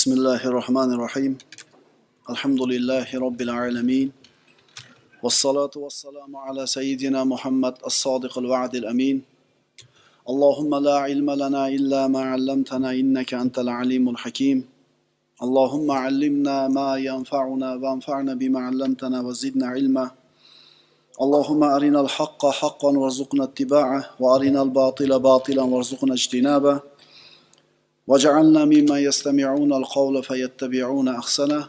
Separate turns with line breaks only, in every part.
بسم الله الرحمن الرحيم الحمد لله رب العالمين والصلاة والسلام على سيدنا محمد الصادق الوعد الأمين اللهم لا علم لنا إلا ما علمتنا إنك أنت العليم الحكيم اللهم علمنا ما ينفعنا وانفعنا بما علمتنا وزدنا علما اللهم أرنا الحق حقا وارزقنا اتباعه وأرنا الباطل باطلا وارزقنا اجتنابه وجعلنا ممن يستمعون القول فيتبعون أحسنه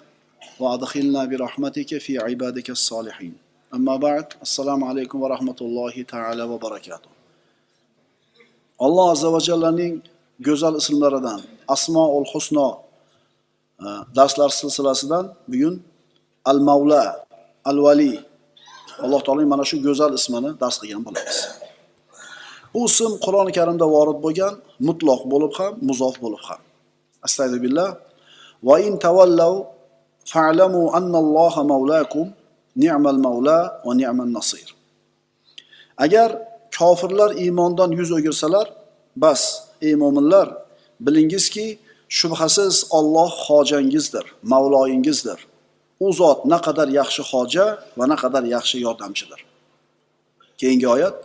وأدخلنا برحمتك في عبادك الصالحين أما بعد السلام عليكم ورحمة الله تعالى وبركاته alloh azza va jallaning go'zal ismlaridan asmoul husno e, darslar silsilasidan bugun al mavla al vali alloh taoloning mana shu go'zal ismini dars qilgan bo'lamiz bu ism qur'oni karimda vorid bo'lgan mutloq bo'lib ham muzof bo'lib ham. Astag'firullah va in tavallav fa'lamu annalloha mavlakum ni'mal mavla va ni'mal nasir. Agar kofirlar iymondan yuz o'girsalar bas ey mo'minlar bilingizki shubhasiz Alloh hojangizdir mavloyingizdir. U zot naqadar yaxshi hoja va naqadar yaxshi yordamchidir. Keyingi oyat.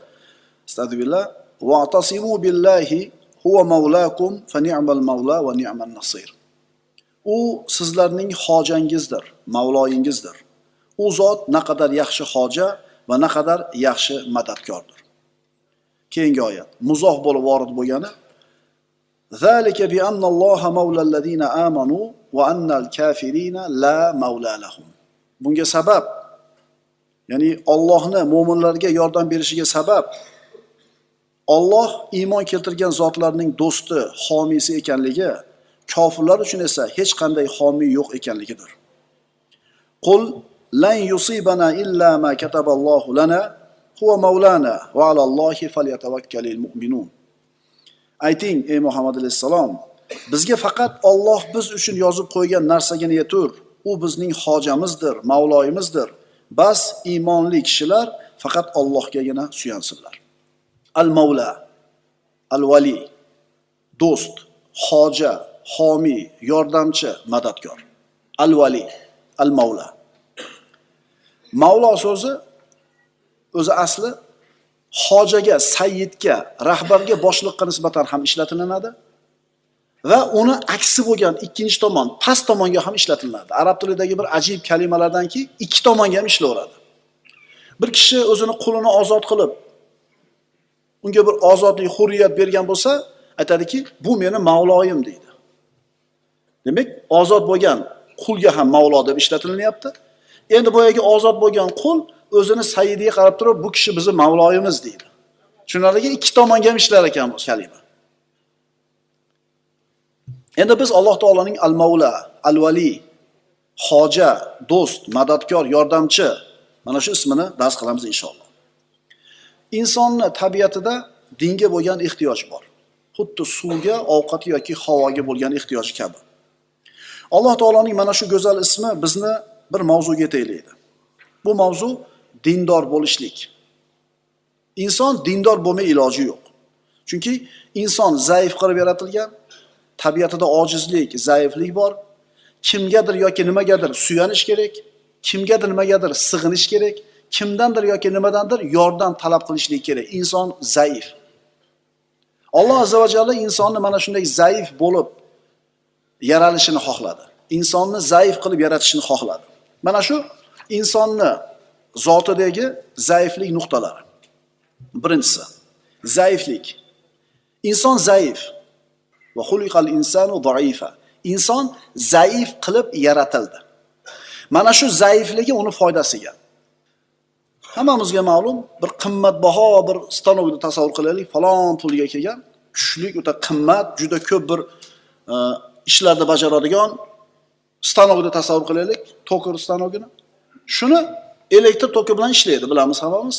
astag'firullah wa'tasimu billahi huwa mavlakum fa ni'mal mavla va ni'mal nasir u sizlarning hojangizdir mavloyingizdir u zot naqadar yaxshi hoja va naqadar yaxshi madadkordir keyingi oyat muzoh bo'lib vorid bo'lgani ذلك بأن الله مولى الذين آمنوا وأن الكافرين لا مولى لهم bunga sabab ya'ni Allohni mo'minlarga yordam berishiga sabab Alloh iymon keltirgan zotlarning do'sti, homiysi ekanligi, kofirlar uchun esa hech qanday homiy yo'q ekanligidir. Qul lan yusibana illa ma kataballohu lana huwa maulana va alallohi falyatavakkalul mu'minun. Ayting ey Muhammad alayhissalom, bizga faqat Alloh biz uchun yozib qo'ygan narsagina yetur. U bizning hojamizdir, mavloyimizdir. Bas iymonli kishilar faqat Allohgagina suyansinlar. Al-Mavla, Al-Vali, do'st, hoja, homiy, yordamchi, madadkor. Al-Vali, Al-Mavla. Mavlo so'zi o'zi asli hojaga, sayyidga, rahbarga boshliqqa nisbatan ham ishlatilinadi va uni aksi bo'lgan ikkinchi tomon, past tomonga ham ishlatiladi. Arab tilidagi bir ajib kalimalardanki, ikki tomonga ham ishlaveradi. Bir kishi o'zini qulini ozod qilib, unga bir ozodlik, hurriyat bergan bo'lsa, aytadiki, bu meni mavloyim deydi. Demak, ozod bo'lgan qulga ham mavlo deb ishlatilinyapti. Endi boyagi ozod bo'lgan qul o'zini saidiga qarab turib, bu kishi bizni mavloyimiz deydi. Tushunarligi ikki tomonga ham ishlar ekan bu kalima. Endi biz Alloh taolaning al-Mavla, al-Vali, hoja, do'st, madadkor, yordamchi mana shu ismini dars qilamiz inshaalloh. Insonni tabiatida dinga bo'lgan ehtiyoj bor. Xuddi suvga, ovqat yoki havoga bo'lgan ehtiyoji kabi. Alloh taoloning mana shu go'zal ismi bizni bir mavzuga yetaklaydi. Bu mavzu dindor bo'lishlik. Inson dindor bo'lmay iloji yo'q. Chunki inson zaif qilib yaratilgan, tabiatida ojizlik, zaiflik bor. Kimgadir yoki nimagadir suyanish kerak, kimgadir nimagadir sig'inish kerak, kimdandir yoki nimadandir yordam talab qilishlik kerak. Inson zaif. Alloh azza va jalla insonni mana shunday zaif bo'lib yaralishini xohladi. Insonni zaif qilib yaratishni xohladi. Mana shu insonni zotidagi zaiflik nuqtalari. Birinchisi, zaiflik. Inson zaif. Va xuliqal insanu zaifa. Inson zaif qilib yaratildi. Mana shu zaifligi uni foydasiga. hammamizga ma'lum bir qimmatbaho bir stanovni tasavvur qilaylik. Falon pulga kelgan kuchlik o'ta qimmat juda ko'p bir e, ishlarni bajaradigan stanovni tasavvur qilaylik. Toker stanovini shuni elektr toki bilan ishlaydi bilamiz hammamiz.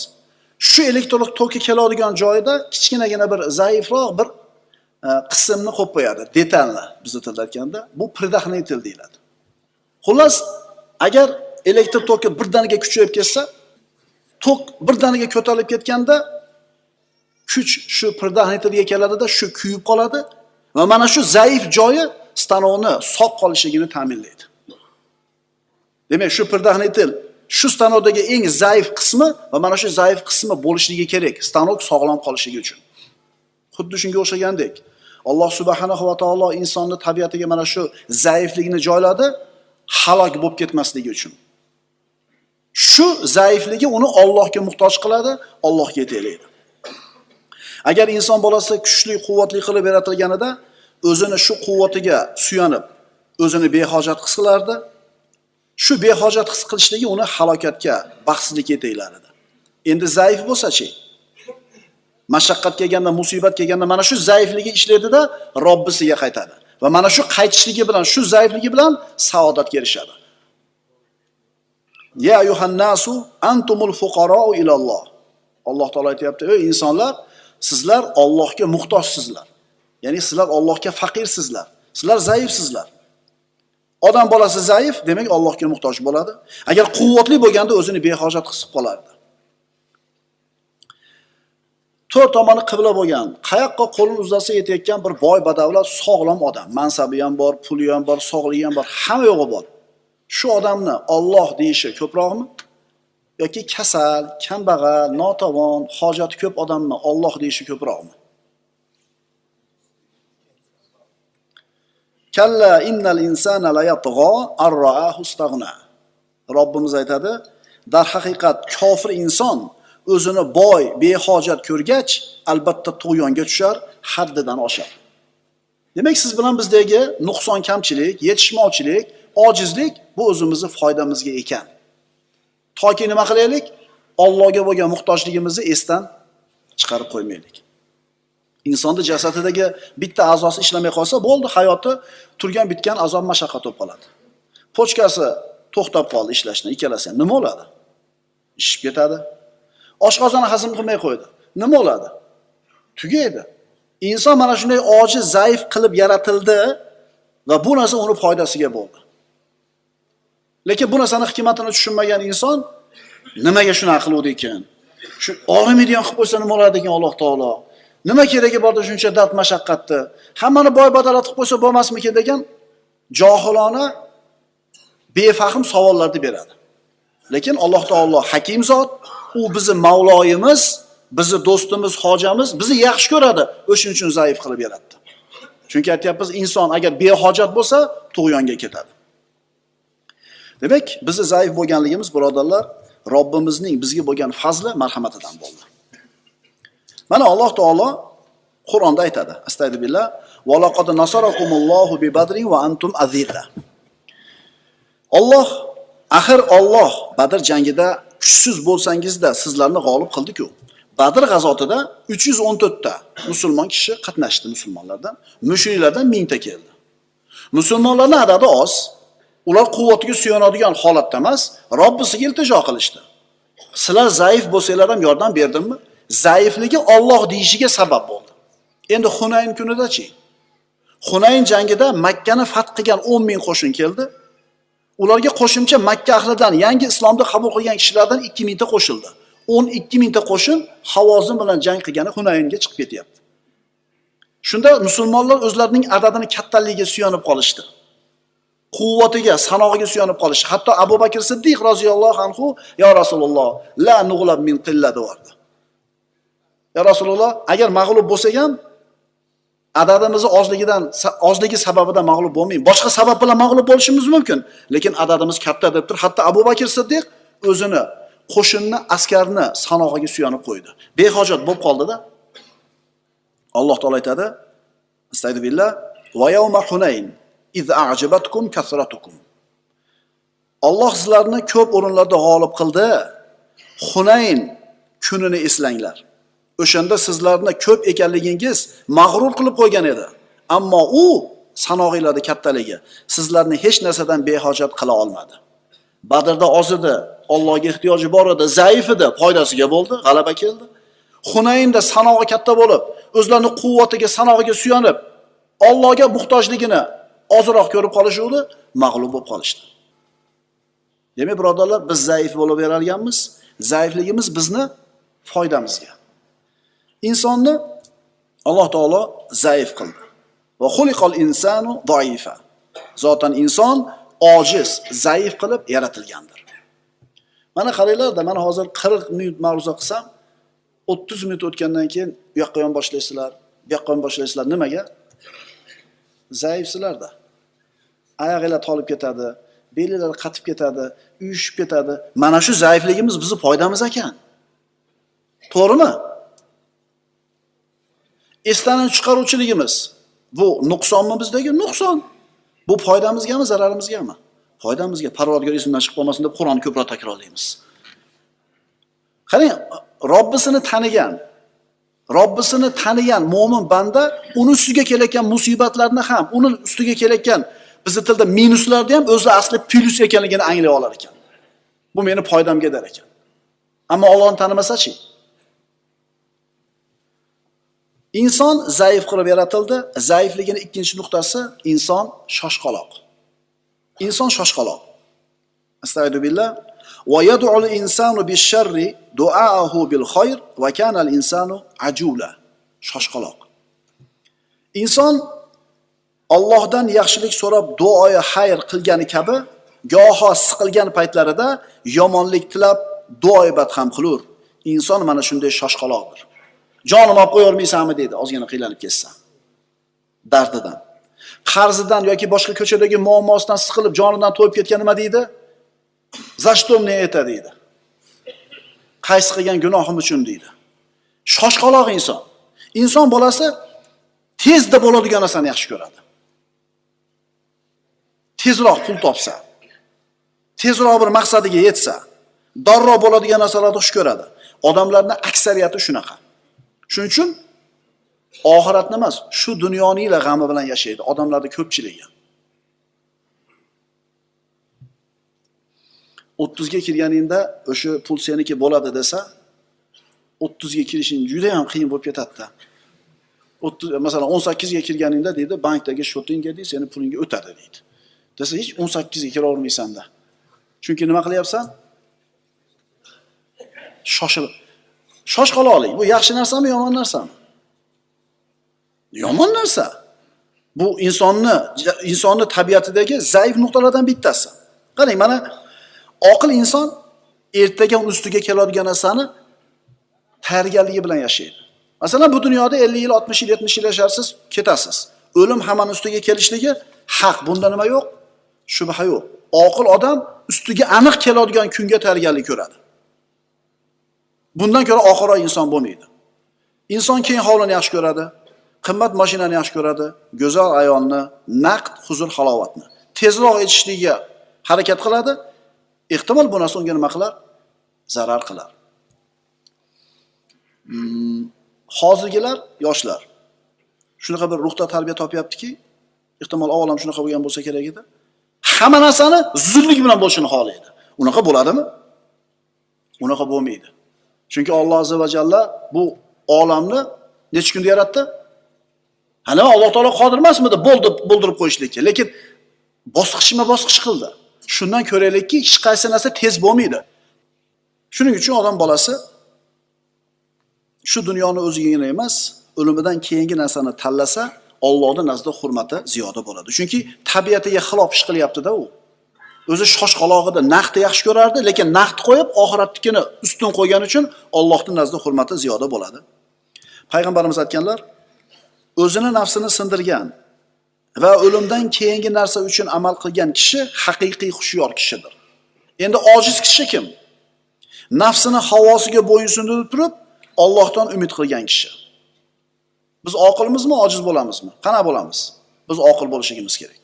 Shu elektron toki keladigan joyida kichkinagina bir zaifroq bir e, qismni qo'yib qo'yadi detalni bizni tilda aytganda bu predahnitel deyiladi. Xullas agar elektr toki birdaniga kuchayib ketsa to'q birdaniga ko'tarilib ketganda kuch shu pirdahnitga keladida shu kuyib qoladi va mana shu zaif joyi stanovni sog' qolishligini ta'minlaydi demak shu pirdahnitil shu stanovdagi eng zaif qismi va mana shu zaif qismi bo'lishligi kerak stanov sog'lom qolishligi uchun xuddi shunga o'xshagandek alloh subhanahu va taolo insonni tabiatiga mana shu zaifligini joyladi halok bo'lib ketmasligi uchun shu zaifligi uni Allohga muhtoj qiladi Allohga yetaklaydi agar inson bolasi kuchli quvvatli qilib yaratilganida o'zini shu quvvatiga suyanib o'zini behojat his qilardi shu behojat his qilishligi uni halokatga baxtsizlikka yetaklar edi endi zaif bo'lsachi mashaqqat kelganda musibat kelganda mana shu zaifligi ishlaydida robbisiga qaytadi va mana shu qaytishligi bilan shu zaifligi bilan saodatga erishadi ya ayuhannasu antumul fuqarou ilalloh alloh taolo aytyapti ey insonlar sizlar Allohga muhtojsizlar ya'ni sizlar Allohga faqirsizlar sizlar zaifsizlar odam bolasi zaif demak Allohga muhtoj bo'ladi agar quvvatli bo'lganda o'zini behojat his qilib qolardi. To'rt tomoni qibla bo'lgan. Qayoqqa qo'lini uzatsa yetayotgan bir boy badavlat sog'lom odam. Mansabi ham bor puli ham bor sog'ligi ham bor hamma yo'g'i bor shu odamni Alloh deyishi ko'proqmi yoki kasal kambag'al notavon hojati ko'p odamni Alloh deyishi ko'proqmi kalla innal insana la yatg'a arra'ahu istaghna. Robbimiz aytadi darhaqiqat kofir inson o'zini boy behojat ko'rgach albatta tug'yonga tushar haddidan oshar. Demak siz bilan bizdagi nuqson kamchilik yetishmovchilik ojizlik bu o'zimizni foydamizga ekan. Toki nima qilaylik? Allohga bo'lgan muhtojligimizni esdan chiqarib qo'ymaylik. Insonni jasadidagi bitta a'zosi ishlamay qolsa bo'ldi hayoti turgan bitgan azob mashaqqat bo'lib qoladi. Pochkasi to'xtab qoldi ishlashdan ikkalasi. Ham nima bo'ladi? Ishib ketadi. Oshqozoni hazm qilmay qo'ydi. Nima bo'ladi? Tugaydi. Inson mana shunday ojiz zaif qilib yaratildi va bu narsa uni foydasiga bo'ldi. Lekin bu narsani hikmatini tushunmagan inson nimaga shunaqa qiluvdi ekan? Shu og'rimaydigan qilib qo'ysa nima bo'ladi ekan alloh taolo? Nima keragi borda shuncha dard mashaqqatni? Hammani boy badolat qilib qo'ysa bo'lmasmikin degan johilona befahm savollarni beradi. Lekin alloh taolo hakim zot u bizni mavloyimiz bizni do'stimiz hojamiz bizni yaxshi ko'radi o'shaning uchun zaif qilib yaratdi. Chunki aytyapmiz inson agar behojat bo'lsa tug'yonga ketadi demak bizni zaif bo'lganligimiz birodarlar robbimizning bizga bo'lgan fazli marhamatidan bo'ldi mana alloh taolo qur'onda aytadi astag'firullah valaqad nasarakumullohu bi badrin va antum azilla Alloh axir olloh badr jangida kuchsiz bo'lsangizda sizlarni g'olib qildi-ku. Badr g'azotida 314 ta musulmon kishi qatnashdi musulmonlardan. Mushriklardan 1000 ta keldi. Musulmonlarning adadi oz. Ular quvvatiga suyanadigan holatda emas, Robbisiga iltijo qilishdi. Sizlar zaif bo'lsanglar ham yordam berdimmi? Zaifligi Alloh deyishiga sabab bo'ldi. Endi Hunayn kunidachi? Hunayn jangida Makkani fath qilgan 10 ming qo'shin keldi. ularga qo'shimcha makka ahlidan yangi islomni qabul qilgan kishilardan ikki mingta qo'shildi o'n ikki mingta qo'shin havozin bilan jang qilgani hunaynga chiqib ketyapti shunda musulmonlar o'zlarining adadini kattaligiga suyanib qolishdi quvvatiga sanog'iga suyanib qolish. Hatto abu bakr siddiq roziyallohu anhu yo rasululloh la nug'lab min qilla deyordi yo rasululloh agar mag'lub bo'lsak ham adadimizni ozligidan ozligi sababidan mag'lub bo'lmaymiz. Boshqa sabab bilan mag'lub bo'lishimiz mumkin lekin adadimiz katta deb turib hatto abu bakr siddiq o'zini qo'shinni askarni sanog'iga suyanib qo'ydi. Behojat bo'lib qoldida alloh taolo aytadi astag'firullah va yavma hunayn. Iz a'jabatkum kasratukum Alloh sizlarni ko'p o'rinlarda g'olib qildi. Hunayn kunini eslanglar. o'shanda sizlarni ko'p ekanligingiz mag'rur qilib qo'ygan edi. Ammo u sanog'inglarni kattaligi. Sizlarni hech narsadan behojat qila olmadi. Badrda oz edi allohga ehtiyoji bor edi zaif edi foydasiga bo'ldi g'alaba keldi. Hunaynda sanog'i katta bo'lib o'zlarini quvvatiga sanog'iga suyanib Allohga muhtojligini ozroq ko'rib qolishuvdi mag'lub bo'lib qolishdi demak birodarlar biz zaif bo'lib berarganmiz zaifligimiz bizni foydamizga insonni alloh taolo zaif qildi Va xuliqal insanu doifa. Zotan inson ojiz, zaif qilib yaratilgandir. Mana qaranglar-da, mana hozir 40 minut ma'ruza qilsam, 30 minut o'tgandan keyin bu yoqqa yon boshlaysizlar, bu yoqqa yon boshlaysizlar. Nimaga? Zaifsizlarda. Oyog'inglar tolib ketadi, belinglar qatib ketadi, uyushib ketadi. Mana shu zaifligimiz bizning foydamiz ekan. To'g'rimi? Esdan chiqaruvchiligimiz bu nuqsonmi bizdagi? Nuqson. Bu foydamizgami, zararimizgami? Foydamizga. Parvardigor esimdan chiqib qolmasin deb Qur'onni ko'proq takrorlaymiz. Qarang, Robbisini tanigan, Robbisini tanigan mo'min banda uni ustiga kelayotgan musibatlarni ham, uni ustiga kelayotgan bizni tilda minuslarni ham o'zi asli plyus ekanligini anglay olar ekan. Bu meni foydamga der ekan. Ammo Allohni tanimasa-chi? Inson zaif qilib yaratildi. Zaifligining ikkinchi nuqtasi inson shoshqaloq. Inson shoshqaloq. Astagfiru billah. Va بِالشَّرِّ دُعَاءَهُ بِالْخَيْرِ bish-sharri عَجُولًا bil-khayr va kana al-insanu ajula. Shoshqaloq. Inson Allohdan yaxshilik so'rab duoyi xayr qilgani kabi goho siqilgan paytlarida yomonlik tilab duoibat ham qilur. Inson mana shunday shoshqaloqdir. Jonim olib qo'yormaysanmi dedi, ozgina qiynalib ketsa. Dardidan. Qarzidan yoki boshqa ko'chadagi muammosidan siqilib jonidan to'yib ketgan nima deydi? За что мне это deydi. Qaysi qilgan gunohim uchun deydi. Shoshqaloq inson. Inson bolasi tezda bo'ladigan narsani yaxshi ko'radi. Tezroq pul topsa, tezroq bir maqsadiga yetsa, darrov bo'ladigan narsalarni xush ko'radi. Odamlarning aksariyati shunaqa. Shuning uchun oxiratni emas, shu dunyoning g'ami bilan yashaydi odamlarning ko'pchiligi. 30 ga kirganingda o'sha pul seniki bo'ladi desa, 30 ga kirishing juda ham qiyin bo'lib ketadi-da. 30 masalan 18 ga kirganingda deydi, bankdagi shotingga deydi, seni pulingga o'tadi deydi. Desa hech 18 ga kira olmaysan-da. Chunki nima qilyapsan? Shoshilib shoshqaloqlik bu yaxshi narsami, yomon narsami? Yomon narsa. Bu insonni insonni tabiatidagi zaif nuqtalardan bittasi. Qarang, mana oqil inson ertaga ustiga keladigan narsani tayyorgarligi bilan yashaydi. Masalan, bu dunyoda 50 yil, 60 yil, 70 yil yasharsiz, ketasiz. O'lim hamon ustiga kelishligi haq. Bunda nima yo'q? Shubha yo'q. Oqil odam ustiga aniq keladigan kunga tayyorgarlik ko'radi. Bundan ko'ra oxiroq inson bo'lmaydi. Inson keng hovlini yaxshi ko'radi, qimmat mashinani yaxshi ko'radi, go'zal ayolni, naqd huzur halovatni. Tezroq yetishligiga harakat qiladi. Ehtimol bu narsa unga nima qilar? Zarar qilar. Hmm, hozirgilar yoshlar shunaqa bir ruhda tarbiya topyaptiki, ehtimol avval ham shunaqa bo'lgan bo'lsa kerak edi. Hamma narsani zudlik bilan bo'lishini xohlaydi. Unaqa bo'ladimi? Unaqa bo'lmaydi. Chunki Alloh azza va jalla bu olamni necha kunda yaratdi? Hali Alloh taolo qodir emasmidi bo'ldi bo'ldirib qo'yishlikka, lekin bosqichma-bosqich qildi. Shundan ko'raylikki, hech qaysi narsa tez bo'lmaydi. Shuning uchun odam bolasi shu dunyoni o'zigagina emas, o'limidan keyingi narsani tanlasa, Allohning nazdida hurmati ziyoda bo'ladi. Chunki tabiatiga xilof ish qilyapti-da u. O'zi shoshqalog'ida naqdni yaxshi ko'rardi, lekin naqd qo'yib, oxiratnikini ustun qo'ygani uchun Allohning nazdida hurmati ziyoda bo'ladi. Payg'ambarimiz aytganlar, o'zini nafsini sindirgan va o'limdan keyingi narsa uchun amal qilgan kishi haqiqiy xushyor kishidir. Endi ojiz kishi kim? Nafsini havosiga bo'ysundirib turib, Allohdan umid qilgan kishi. Biz oqilmizmi, ojiz bo'lamizmi? Qana bo'lamiz? Biz oqil bo'lishimiz kerak.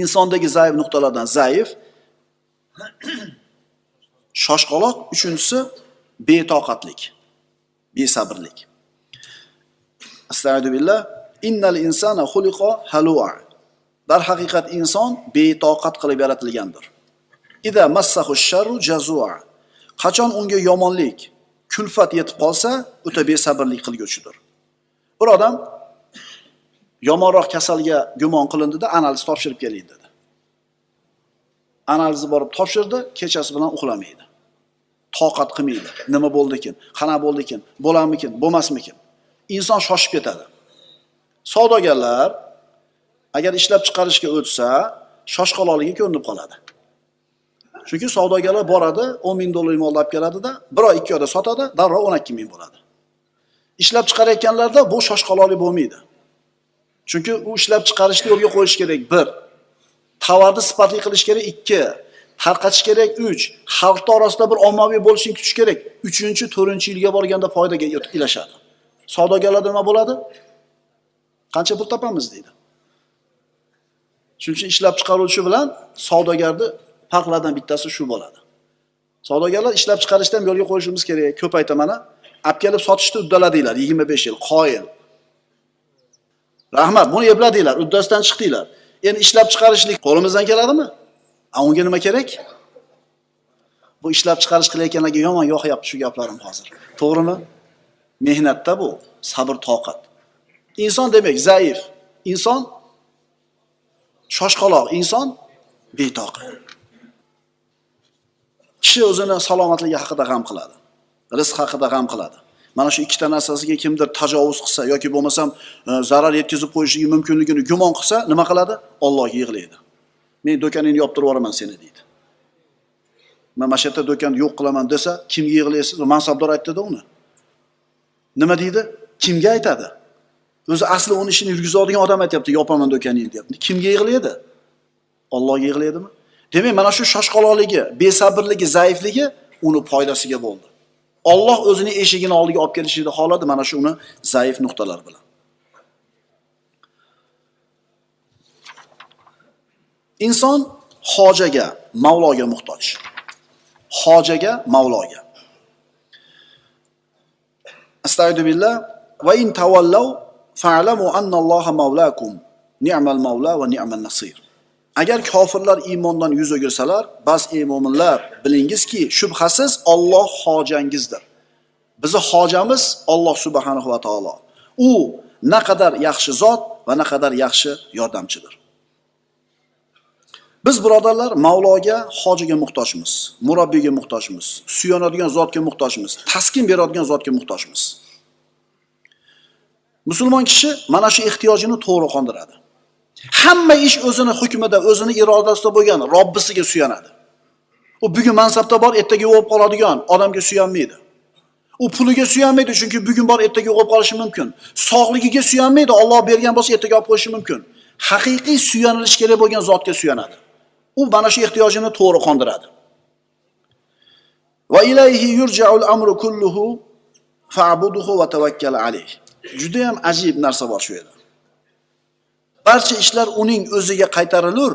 Insondagi zaif nuqtalardan zaif shoshqaloq, uchinchisi betoqatlik, besabrlik. Astagfirullah. Innal insana xuliqo halua. Dar haqiqat inson betoqat qilib yaratilgandir. Ida massahu sharru jazua. Qachon unga yomonlik, kulfat yetib qolsa, o'ta besabrlik qilguvchidir. Bir odam yomonroq kasalga gumon qilindida analiz topshirib keling dedi. Analizni borib topshirdi, kechasi bilan uxlamaydi. Toqat qilmaydi. Nima bo'ldi ekan? Qana bo'ldi ekan? Bo'larmikin? Bo'lmasmikin? Inson shoshib ketadi. Savdogarlar agar ishlab chiqarishga o'tsa shoshqaloqligi ko'rinib qoladi. Chunki savdogarlar boradi o'n ming dollar molni olib keladida bir oy ikki oyda sotadi darrov o'n ikki ming bo'ladi. İshlab chiqarayotganlarda bu shoshqaloqlik bo'lmaydi. Chunki u ishlab chiqarishni yo'lga qo'yish kerak bir. Tovarni sifatli qilish kerak ikki. Tarqatish kerak uch. Xalqni orasida bir ommaviy bo'lishini kutish kerak uchinchi to'rtinchi yilga borganda foydaga ilashadi. Savdogarlarda nima bo'ladi qancha pul topamiz deydi. Shuning uchun ishlab chiqaruvchi bilan savdogarni farqlardan bittasi shu bo'ladi. Savdogarlar ishlab chiqarishni ham yo'lga qo'yishimiz kerak. Ko'p aytaman a olib kelib sotishni uddaladinglar yigirma besh yil qoyil. Rahmat buni epladinglar uddasidan chiqdinglar. Endi ishlab chiqarishlik qo'limizdan keladimi? A unga nima kerak? Bu ishlab chiqarish qilayotganlarga yomon yoqyapti shu gaplarim hozir. To'g'rimi? Mehnatda bu sabr toqat inson demak zaif. Inson shoshqaloq. Inson betoqat kishi o'zini salomatligi haqida g'am qiladi rizq haqida g'am qiladi. Mana shu ikkita narsasiga kimdir tajovuz qilsa yoki bo'lmasam e, zarar yetkazib qo'yishligi mumkinligini gumon qilsa nima qiladi? Ollohga yig'laydi. Men do'koningni yoptirib yuboraman seni deydi. Man mana shu yerda do'konni yo'q qilaman desa kimga yig'laysiz? Mansabdor aytdida uni. Nima deydi? Kimga aytadi? O'zi asli uni ishini yurgizadigan odam aytyapti yopaman do'koningni deyapti. Kimga yig'laydi? Ollohga yig'laydimi? Demak mana shu shoshqaloqligi besabrligi zaifligi uni foydasiga bo'ldi. Olloh o'zini eshigini oldiga olib kelishini xohladi mana shu uni zaif nuqtalar bilan. Inson hojaga mavloga muhtoj. Hojaga mavloga. Astag'dubillah va in tavallav fa'lamu annalloha mavlakum ni'mal mavla va ni'mal nasir. Agar kofirlar iymondan yuz o'girsalar bas ey mo'minlar bilingizki shubhasiz Alloh hojangizdir. Bizni hojamiz Alloh subhanahu va taolo. U naqadar yaxshi zot va naqadar yaxshi yordamchidir. Biz birodarlar mavloga hojiga muhtojmiz murabbiyga muhtojmiz suyanadigan zotga muhtojmiz taskin beradigan zotga muhtojmiz. Musulmon kishi mana shu ehtiyojini to'g'ri qondiradi. Hamma ish o'zini hukmida o'zini irodasida bo'lgan robbisiga suyanadi. U bugun mansabda bor ertaga yo'qolib qoladigan odamga suyanmaydi. U puliga suyanmaydi chunki bugun bor ertaga yo'qolib qolishi mumkin. Sog'ligiga suyanmaydi olloh bergan bo'lsa ertaga olib qo'yishi mumkin. Haqiqiy suyanilish kerak bo'lgan zotga suyanadi. U mana shu ehtiyojini to'g'ri qondiradi. Va ilayhi yurja'ul amru kulluhu fa'buduhu va tawakkal alayh juda ham ajib narsa bor shu yerda. Barcha ishlar uning o'ziga qaytarilur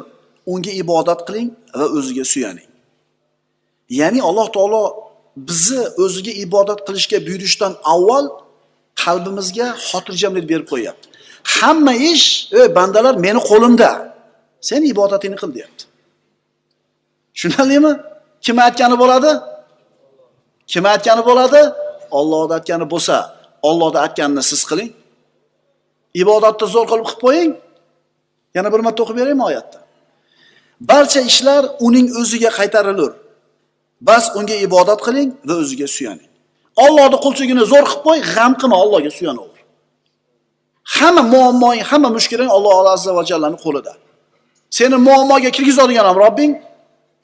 unga ibodat qiling va o'ziga suyaning. Ya'ni alloh taolo bizni o'ziga ibodat qilishga buyurishdan avval qalbimizga xotirjamlik berib qo'yyapti. Hamma ish ey bandalar meni qo'limda sen ibodatingni qil deyapti. Tushunarlimi? Kim aytgani bo'ladi? Kim aytgani bo'ladi? Ollohni aytgani bo'lsa ollohni aytganini siz qiling. Ibodatni zo'r qilib qilib qo'ying. Yana bir marta o'qib beraymi oyatni barcha ishlar uning o'ziga qaytarilur. Bas unga ibodat qiling va o'ziga suyaning. Ollohni qulchugini zo'r qilib qo'y g'am qilma ollohga suyanaver hamma muammoing hamma mushkuling alloh azza va jallani qo'lida. Seni muammoga kirgizadigan ham robbing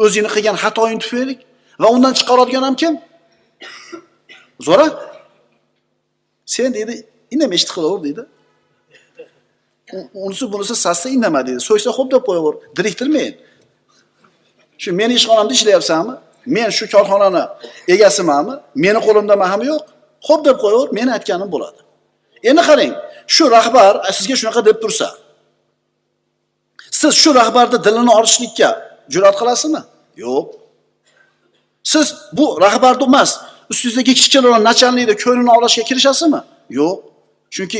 o'zingni qilgan xatoying tufayli va undan chiqaradigan ham kim? Zo'ra sen deydi indamay eshitib qilaver deydi unisi bunisi sassa indama deydi so'ysa xo'p deb qo'yaver diriktirmang shu meni ishxonamda ishlayapsanmi men shu korxonani egasimanmi meni qo'limda mahami yo'q. Xo'p deb qo'yaver meni aytganim bo'ladi. Endi qarang shu rahbar sizga shunaqa deb tursa siz shu rahbarni dilini olishlikka jur'at qilasizmi? Yo'q. Siz bu rahbarni emas ustingizdagi kichkinaroq nachalnikni ko'nglini olishga kirishasizmi yo'q chunki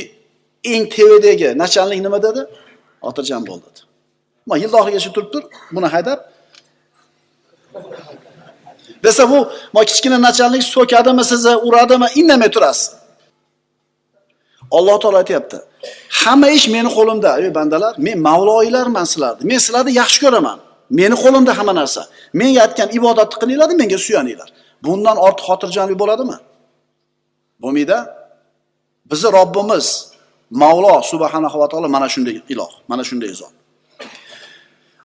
eng tevadagi nachalnik nima dedi. Xotirjam bo'l dedi. Ma yilni oxirigacha turib tur buni haydab desa bu ma kichkina nachalnik so'kadimi sizni uradimi indamay turasiz alloh taolo aytyapti hamma ish meni qo'limda ey bandalar men mavloiylarman sizlarni men sizlarni yaxshi ko'raman. Meni qo'limda hamma narsa. Menga aytgan ibodatni qilinglar menga suyaninglar bundan ortiq xotirjamlik bo'ladimi bo'lmaydi bizni robbimiz Mavlo subhanahu va taolo mana shunday iloh, mana shunday zot.